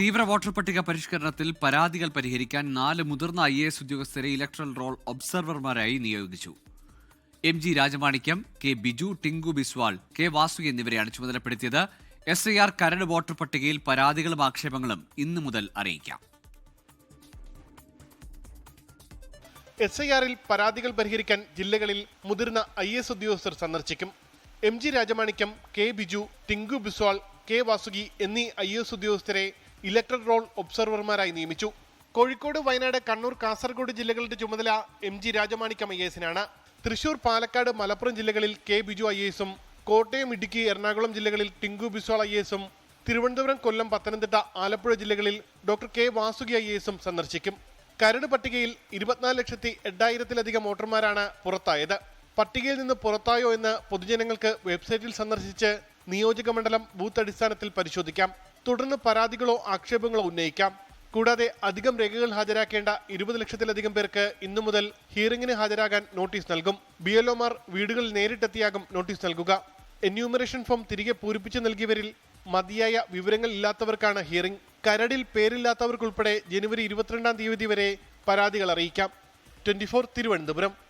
തീവ്ര വോട്ടർ പട്ടിക പരിഷ്കരണത്തിൽ പരാതികൾ പരിഹരിക്കാൻ നാല് മുതിർന്ന ഐ എസ് ഉദ്യോഗസ്ഥരെ ഇലക്ട്രൽ റോൾ ഒബ്സർവർമാരായി നിയോഗിച്ചു. M G Rajamanickam K Biju Tinku Biswal K Vasu എന്നിവരെയാണ് ചുമതലപ്പെടുത്തിയത്. എസ് ഐ ആർ കരട് വോട്ടർ പട്ടികയിൽ പരാതികളും ആക്ഷേപങ്ങളും ഇന്നു മുതൽ അറിയിക്കാം. എസ് ഐ ആറിൽ പരാതികൾ പരിഹരിക്കാൻ ജില്ലകളിൽ മുതിർന്ന ഐ എസ് ഉദ്യോഗസ്ഥർ സന്ദർശിക്കും. M G Rajamanickam K Biju Tinku Biswal K Vasuki എന്നീ ഐ എസ് ഉദ്യോഗസ്ഥരെ ഇലക്ട്രൽ റോൾ ഒബ്സർവർമാരായി നിയമിച്ചു. കോഴിക്കോട് വയനാട് കണ്ണൂർ കാസർഗോഡ് ജില്ലകളുടെ ചുമതല എം ജി രാജമാണിക്കം ഐ എസിനാണ്. തൃശൂർ പാലക്കാട് മലപ്പുറം ജില്ലകളിൽ കെ ബിജു ഐ എസും കോട്ടയം ഇടുക്കി എറണാകുളം ജില്ലകളിൽ ടിങ്കു ബിസ്വാൾ ഐ എസും തിരുവനന്തപുരം കൊല്ലം പത്തനംതിട്ട ആലപ്പുഴ ജില്ലകളിൽ ഡോക്ടർ കെ വാസുകി ഐ എസും സന്ദർശിക്കും. കരട് പട്ടികയിൽ ഇരുപത്തിനാല് ലക്ഷത്തി എട്ടായിരത്തിലധികം വോട്ടർമാരാണ് പുറത്തായത്. പട്ടികയിൽ നിന്ന് പുറത്തായോ എന്ന് പൊതുജനങ്ങൾക്ക് വെബ്സൈറ്റിൽ സന്ദർശിച്ച് നിയോജക മണ്ഡലം ബൂത്ത് അടിസ്ഥാനത്തിൽ പരിശോധിക്കാം. തുടർന്ന് പരാതികളോ ആക്ഷേപങ്ങളോ ഉന്നയിക്കാം. കൂടാതെ അധികം രേഖകൾ ഹാജരാക്കേണ്ട ഇരുപത് ലക്ഷത്തിലധികം പേർക്ക് ഇന്നു മുതൽ ഹിയറിംഗിന് ഹാജരാകാൻ നോട്ടീസ് നൽകും. ബി വീടുകളിൽ നേരിട്ടെത്തിയാകും നോട്ടീസ് നൽകുക. എന്യൂമറേഷൻ ഫോം തിരികെ പൂരിപ്പിച്ചു നൽകിയവരിൽ മതിയായ വിവരങ്ങൾ ഇല്ലാത്തവർക്കാണ് ഹിയറിംഗ്. കരടിൽ പേരില്ലാത്തവർക്കുൾപ്പെടെ ജനുവരി ഇരുപത്തിരണ്ടാം തീയതി വരെ പരാതികൾ അറിയിക്കാം. ട്വന്റി തിരുവനന്തപുരം.